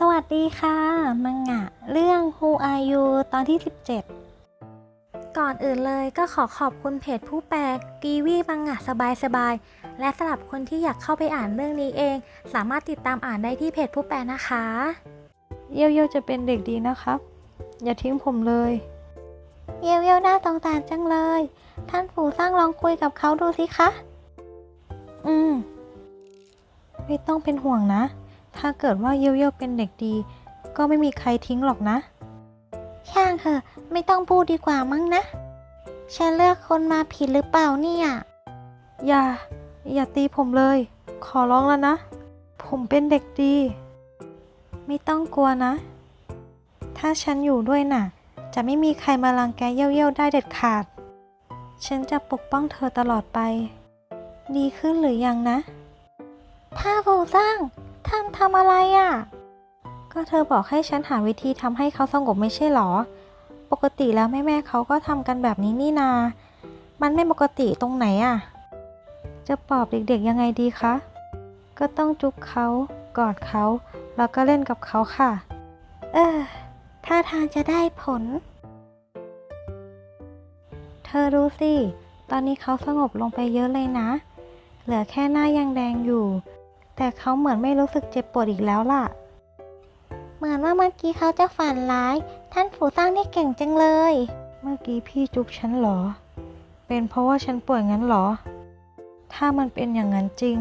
สวัสดีค่ะ มังงะ เรื่อง Who Are You ตอนที่ 17 ก่อนอื่นเลยก็ขอขอบคุณเพจผู้แปลกีวีมังงะสบายๆ และสำหรับคนที่อยากเข้าไปอ่านเรื่องนี้เอง สามารถติดตามอ่านได้ที่เพจผู้แปลนะคะ เยี่ยวเยี่ยวจะเป็นเด็กดีนะครับ อย่าทิ้งผมเลย เยวเยวน่าสงสารจังเลย ท่านผู้สร้างลองคุยกับเขาดูสิคะ อืม ไม่ต้องเป็นห่วงนะ ถ้าเกิดว่าเยี่ยวเยี่ยวเป็นเด็กดี ก็ไม่มีใครทิ้งหรอกนะ ช่างเถอะ ไม่ต้องพูดดีกว่ามั้งนะ ฉันเลือกคนมาผิดหรือเปล่าเนี่ย อย่า อย่าตีผมเลย ขอร้องแล้วนะ ผมเป็นเด็กดี ไม่ต้องกลัวนะ ถ้าฉันอยู่ด้วยน่ะ จะไม่มีใครมาลังแกเยี่ยวเยี่ยวได้เด็ดขาด ฉันจะปกป้องเธอตลอดไป ดีขึ้นหรือยังนะถ้าผู้สร้าง ท่านทำอะไรอะ ก็เธอบอกให้ฉันหาวิธีทำให้เขาสงบไม่ใช่หรอ ปกติแล้วแม่แม่ๆเขาก็ทำกันแบบนี้นี่นา มันไม่ปกติตรงไหนอะ จะปลอบเด็กๆยังไงดีคะ ก็ต้องจุ๊บเขา กอดเขา แล้วก็เล่นกับเขาค่ะ เออท่าทางจะได้ผล เธอรู้สิ ตอนนี้เขาสงบลงไปเยอะเลยนะ เหลือแค่หน้ายังแดงอยู่ แต่เขาเหมือนไม่รู้สึกเจ็บปวดอีกแล้วล่ะ เหมือนว่าเมื่อกี้เขาจะฝันร้าย ท่านผู้สร้างนี่เก่งจังเลย เมื่อกี้พี่จุ๊บฉันเหรอ เป็นเพราะว่าฉันป่วยงั้นเหรอ ถ้ามันเป็นอย่างนั้นจริง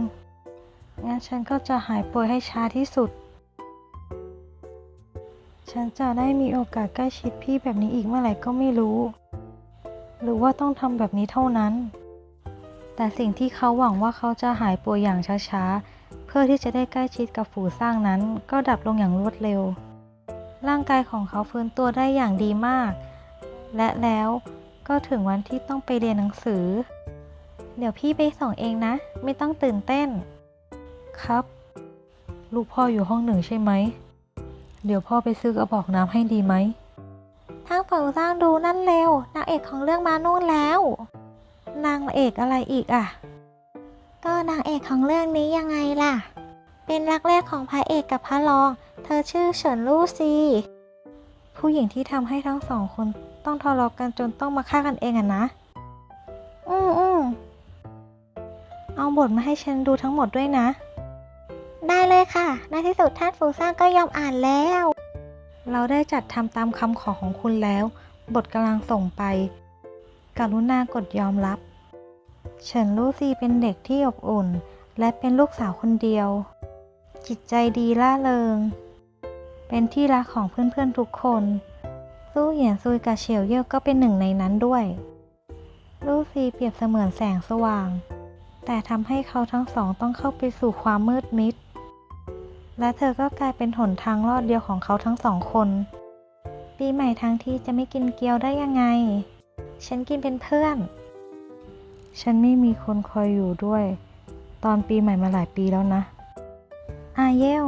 งั้นฉันก็จะหายป่วยให้ช้าที่สุด ฉันจะได้มีโอกาสใกล้ชิดพี่แบบนี้อีกเมื่อไหร่ก็ไม่รู้ หรือว่าต้องทำแบบนี้เท่านั้น แต่สิ่งที่เขาหวังว่าเขาจะหายป่วยอย่างช้าๆ พื่อที่จะได้ใกล้ชิดกับฝูสร้างนั้น ก็ดับลงอย่างรวดเร็ว ร่างกายของเขาฟื้นตัวได้อย่างดีมาก และแล้วก็ถึงวันที่ต้องไปเรียนหนังสือ เดี๋ยวพี่ไปส่งเองนะ ไม่ต้องตื่นเต้น ครับ ลูกพ่ออยู่ห้องหนึ่งใช่ไหม เดี๋ยวพ่อไปซื้อกระบอกน้ำให้ดีไหมทางผู้สร้างดูนั่นเร็วนางเอกของเรื่องมานู่นแล้ว นางเอกอะไรอีกอะ ก็นางเอกของเรื่องนี้ยังไงล่ะ เป็นรักแรกของพระเอกกับพระรอง เธอชื่อเฉินลู่ซี ผู้หญิงที่ทำให้ทั้งสองคนต้องทะเลาะกันจนต้องมาฆ่ากันเองอะนะ อืมอืมเอาบทมาให้ฉันดูทั้งหมดด้วยนะ ได้เลยค่ะ ในที่สุดท่านผู้สร้างก็ยอมอ่านแล้ว เราได้จัดทำตามคำขอของคุณแล้ว บทกำลังส่งไป กรุณากดยอมรับ เฉินลู่ซีเป็นเด็กที่อบอุ่น และเป็นลูกสาวคนเดียว จิตใจดีล่าเริง เป็นที่รักของเพื่อนๆทุกคนสู้เหยียนซุยกับเฉียวเย่ยวก็เป็นหนึ่งในนั้นด้วย ลู่ซีเปรียบเสมือนแสงสว่าง แต่ทำให้เขาทั้งสองต้องเข้าไปสู่ความมืดมิด และเธอก็กลายเป็นหนทางรอดเดียวของเขาทั้งสองคน ปีใหม่ทั้งที่จะไม่กินเกี๊ยวได้ยังไง ฉันกินเป็นเพื่อน ฉันไม่มีคนคอยอยู่ด้วย ตอนปีใหม่มาหลายปีแล้วนะ อาเยล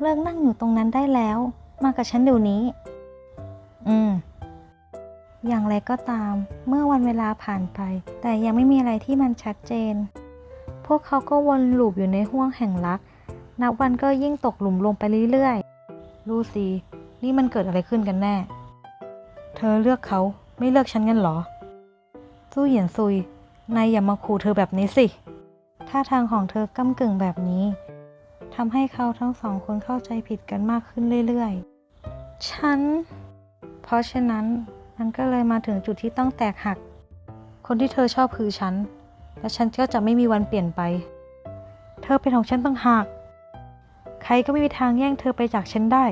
เลิกนั่งอยู่ตรงนั้นได้แล้ว มากับฉันเดี๋ยวนี้ อืม อย่างไรก็ตาม เมื่อวันเวลาผ่านไป แต่ยังไม่มีอะไรที่มันชัดเจน พวกเขาก็วนลูปอยู่ในห้วงแห่งรัก นับวันก็ยิ่งตกหลุมลงไปเรื่อยๆ ลูซี นี่มันเกิดอะไรขึ้นกันแน่ เธอเลือกเขาไม่เลือกฉันงั้นเหรอ สู้เหยียนซุย นายอย่ามาขู่เธอแบบนี้สิ ท่าทางของเธอก้ากึ่งแบบนี้ ทำให้เขาทั้งสองคนเข้าใจผิดกันมากขึ้นเรื่อยๆ ฉัน เพราะฉะนั้นมันก็เลยมาถึงจุดที่ต้องแตกหัก คนที่เธอชอบคือฉัน และฉันก็จะไม่มีวันเปลี่ยนไป เธอเป็นของฉันตั้งหากใครก็ไม่มีทางแย่งเธอไปจากฉันได้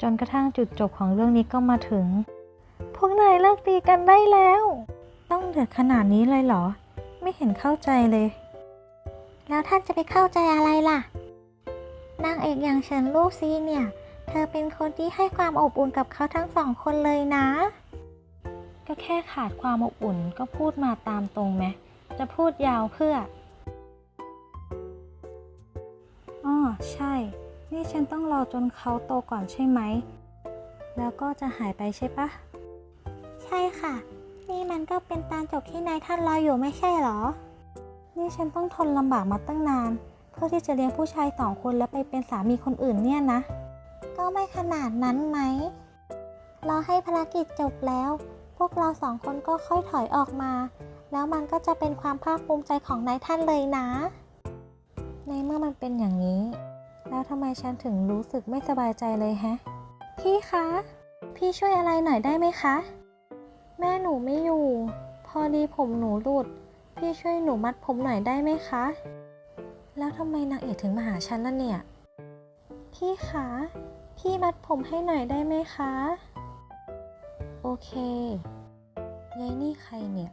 จนกระทั่งจุดจบของเรื่องนี้ก็มาถึง พวกนายเลิกตีกันได้แล้ว ต้องเดือดขนาดนี้เลยเหรอ ไม่เห็นเข้าใจเลยแล้วท่านจะไปเข้าใจอะไรล่ะ นางเอกอย่างเฉินลู่ซีเนี่ย เธอเป็นคนที่ให้ความอบอุ่นกับเขาทั้งสองคนเลยนะ ก็แค่ขาดความอบอุ่นก็พูดมาตามตรงไหมจะพูดยาวเพื่ออ๋อใช่ นี่ฉันต้องรอจนเขาโตก่อนใช่ไหม แล้วก็จะหายไปใช่ปะ ใช่ค่ะ นี่มันก็เป็นตามจบที่นายท่านรออยู่ไม่ใช่เหรอ นี่ฉันต้องทนลำบากมาตั้งนาน เพื่อที่จะเลี้ยงผู้ชายสองคนแล้วไปเป็นสามีคนอื่นเนี่ยนะ ก็ไม่ขนาดนั้นไหมรอให้ภารกิจจบแล้ว พวกเราสองคนก็ค่อยถอยออกมา แล้วมันก็จะเป็นความภาคภูมิใจของนายท่านเลยนะ ในเมื่อมันเป็นอย่างนี้ แล้วทำไมฉันถึงรู้สึกไม่สบายใจเลยแฮะ พี่คะ พี่ช่วยอะไรหน่อยได้ไหมคะ แม่หนูไม่อยู่ พอดีผมหนูหลุด พี่ช่วยหนูมัดผมหน่อยได้ไหมคะ แล้วทำไมนางเอกถึงมาหาฉันล่ะเนี่ย พี่คะ พี่มัดผมให้หน่อยได้ไหมคะ โอเคยายนี่ใครเนี่ย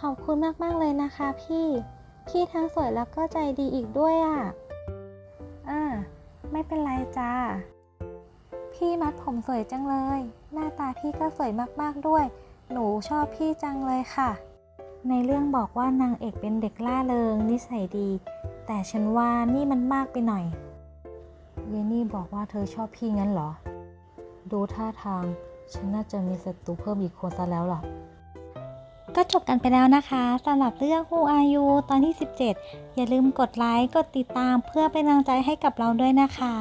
ขอบคุณมากๆเลยนะคะพี่ พี่ทั้งสวยแล้วก็ใจดีอีกด้วยอะ่ะอ่าไม่เป็นไรจ้า พี่มัดผมสวยจังเลย หน้าตาพี่ก็สวยมากๆด้วย หนูชอบพี่จังเลยค่ะ ในเรื่องบอกว่านางเอกเป็นเด็กล่าเริงนิสัยดี แต่ฉันว่านี่มันมากไปหน่อย เยนี่บอกว่าเธอชอบพี่งั้นเหรอ ดูท่าทาง ฉันน่าจะมีศัตรูเพิ่มอีกคนซะแล้วล่ะ ก็จบกันไปแล้วนะคะสำหรับเรื่อง Who Are You ตอนที่ 17 อย่าลืมกดไลค์ กดติดตามเพื่อเป็นกำลังใจให้กับเราด้วยนะคะ